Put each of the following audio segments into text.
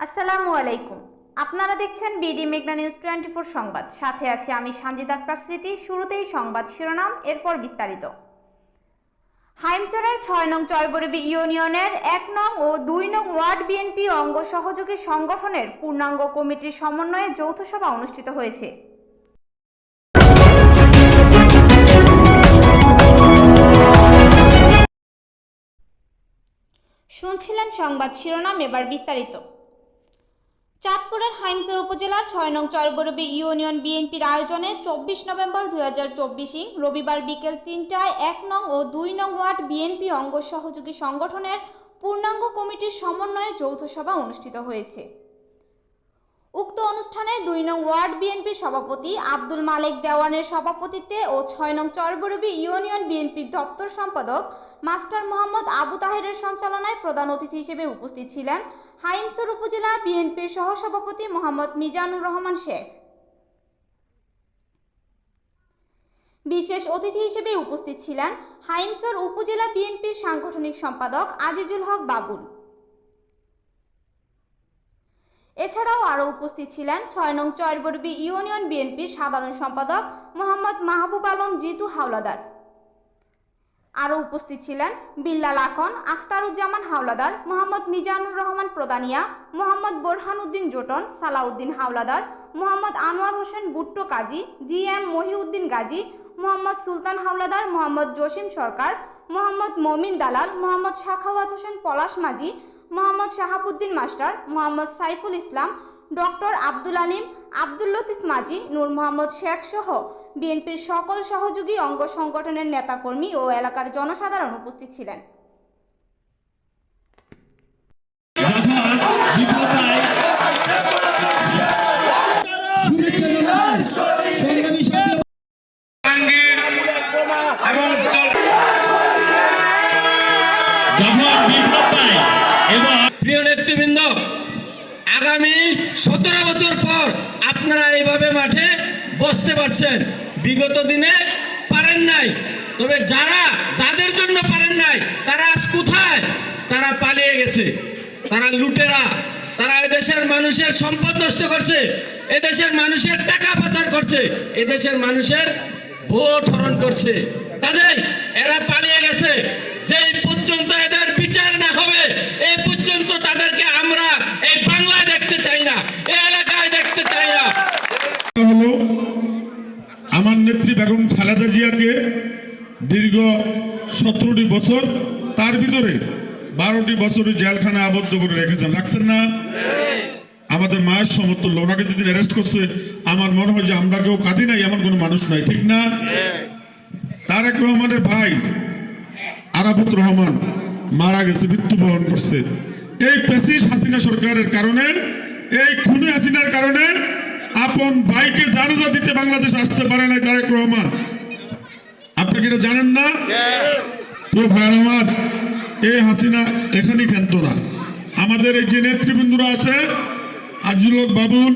আসসালামু আলাইকুম। আপনারা দেখছেন বিডি মেঘনা নিউজ টোয়েন্টি ফোর সংবাদ। সাথে আছি আমি সঞ্জিত আক্তার স্মৃতি। শুরুতেই সংবাদ শিরোনাম, এরপর বিস্তারিত। হাইমচরের ছয় নং চয়বরবি ইউনিয়নের এক নং ও দুই নং ওয়ার্ড বিএনপি অঙ্গ সহযোগী সংগঠনের পূর্ণাঙ্গ কমিটির সমন্বয়ে যৌথ সভা অনুষ্ঠিত হয়েছে। শুনছিলেন সংবাদ শিরোনাম, এবার বিস্তারিত। চাঁদপুরের হাইমসর উপজেলার ছয় নং চরবরবি ইউনিয়ন বিএনপির আয়োজনে চব্বিশ নভেম্বর দুই হাজার চব্বিশে রবিবার বিকেল তিনটায় এক নং ও দুই নং ওয়ার্ড বিএনপি অঙ্গ সহযোগী সংগঠনের পূর্ণাঙ্গ কমিটির সমন্বয়ে যৌথ সভা অনুষ্ঠিত হয়েছে। উক্ত অনুষ্ঠানে দুই নং ওয়ার্ড বিএনপির সভাপতি আব্দুল মালেক দেওয়ানের সভাপতিত্বে ও ছয় নং চরবরবি ইউনিয়ন বিএনপির দপ্তর সম্পাদক মাস্টার মোহাম্মদ আবু তাহেরের সঞ্চালনায় প্রধান অতিথি হিসেবে উপস্থিত ছিলেন হাইমসর উপজেলা বিএনপির সহসভাপতি মোহাম্মদ মিজানুর রহমান শেখ। বিশেষ অতিথি হিসেবে উপস্থিত ছিলেন হাইমসর উপজেলা বিএনপির সাংগঠনিক সম্পাদক আজিজুল হক বাবুল। এছাড়াও আরও উপস্থিত ছিলেন ছয় নং চয়রবরবি ইউনিয়ন বিএনপির সাধারণ সম্পাদক মোহাম্মদ মাহবুব আলম জিতু হাওলাদার। আরও উপস্থিত ছিলেন Billal Akhon Akhtaruzzaman Howlader, Mohammad Mizanur Rahman Pradhania, Mohammad Borhanuddin Joton, Salauddin Howlader, Mohammad Anwar Hossain Bhutto Kazi, G M Mohiuddin Gazi, Mohammad Sultan Howlader, Mohammad Jashim Sarkar, Mohammad Momin Dalal, Mohammad Shakhawat Hossain Palash Majhi, Mohammad Shahabuddin master, Mohammad Saiful Islam, doctor Abdul Alim Abdul Latif Majhi Nur Mohammad Sheikh সহ বিএনপির সকল সহযোগী অঙ্গ সংগঠনের নেতাকর্মী ও এলাকার জনসাধারণ উপস্থিত ছিলেন। প্রিয় নেতৃবৃন্দ আগামী সতেরো বছর পর আপনারা এইভাবে মাঠে বসতে পারছেন। বিগত দিনে পারেন নাই। তবে যারা, যাদের জন্য পারেন নাই, তারা আজ কোথায়? তারা পালিয়ে গেছে। তারা লুটেরা। তারা এদেশের মানুষের সম্পদ নষ্ট করছে। এদেশের মানুষের টাকা পাচার করছে। এদেশের মানুষের ভোট হরণ করছে। তাদের এরা পালিয়ে গেছে যেই পর্যন্ত এদের বিচার না হবে এই পর্যন্ত তাদেরকে আমরা এই বাংলায় দেখতে চাই না এই এলাকায় দেখতে চাই না হলো আমার নেত্রী বেগম খালেদা জিয়াকে দীর্ঘ সতেরোটি বছর তার ভিতরে বারোটি বছর জেলখানা আবদ্ধ করে রেখেছেন। রাখছেন না? আমাদের মায়ের সমতুল্য ওনাকে যেদিন অ্যারেস্ট করছে, আমার মনে হয় যে আমরা কেউ কাঁদি নাই, এমন কোনো মানুষ নাই, ঠিক না? তারেক রহমানের ভাই আরাফত রহমান মারা গেছে, মৃত্যুবরণ করছে। এই পেসিস হাসিনা সরকারের কারণে, এই খুনি হাসিনার কারণে আপন ভাইকে জানাজা দিতে বাংলাদেশ আসতে পারে না তারেক রহমান। আপনি কি জানেন না? প্রিয় ভাই আমার এই হাসিনা এখানেই খেলত না। আমাদের এই যে নেতৃবৃন্দরা আছে হক বাবুল,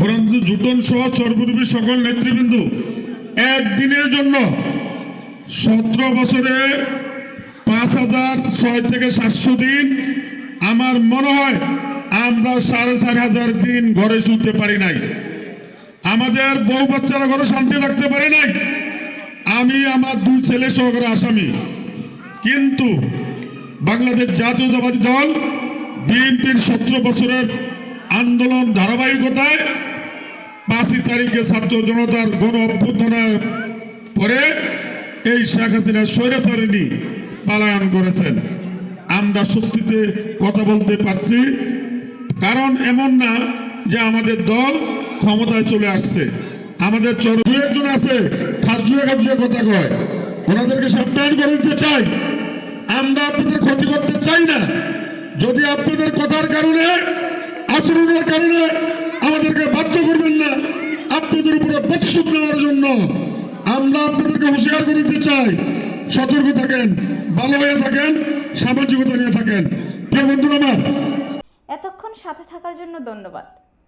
বরেন্দ্র জুটন সহ সর্বরূপী সকল নেতৃবৃন্দ, একদিনের জন্য সতেরো বছরে পাঁচ হাজার ছয় থেকে সাতশো দিন আমার মনে হয় আমরা সাড়ে চার হাজার দিন ঘরে শুতে পারি নাই। আমাদের বউ বাচ্চারা ঘরে শান্তি থাকতে পারে নাই। আমি, আমার দুই ছেলে সহকারে আসামি। কিন্তু বাংলাদেশ জাতীয়তাবাদী দল বিএনপির সতেরো বছরের আন্দোলন ধারাবাহিকতায় পাঁচই তারিখে ছাত্র জনতার গণ অভ্যুত্থানের পরে এই শেখ হাসিনা স্বৈরাচারিণী পালায়ন করেছেন। আমরা স্বস্তিতে কথা বলতে পারছি। কারণ এমন না যে আমাদের দল ক্ষমতায় চলে আসছে। আমাদের চর দু একজন আছে, খাজুয়ে খাজুয়ে কথা কয়। ওনাদেরকে সাবধান করে দিতে চাই। আমরা আপনাদের ক্ষতি করতে চাই না। যদি আপনাদের কথার কারণে, আচরণের কারণে আমাদেরকে বাধ্য করবেন না, আপনাদের উপরে প্রতিশোধ নেওয়ার জন্য আমরা আপনাদেরকে হুঁশিয়ার করে দিতে চাই। সতর্ক থাকেন, ভালো হয়ে থাকেন, সামাজিকতা নিয়ে থাকেন। প্রিয় বন্ধুরা আমার এতক্ষণ সাথে থাকার জন্য ধন্যবাদ।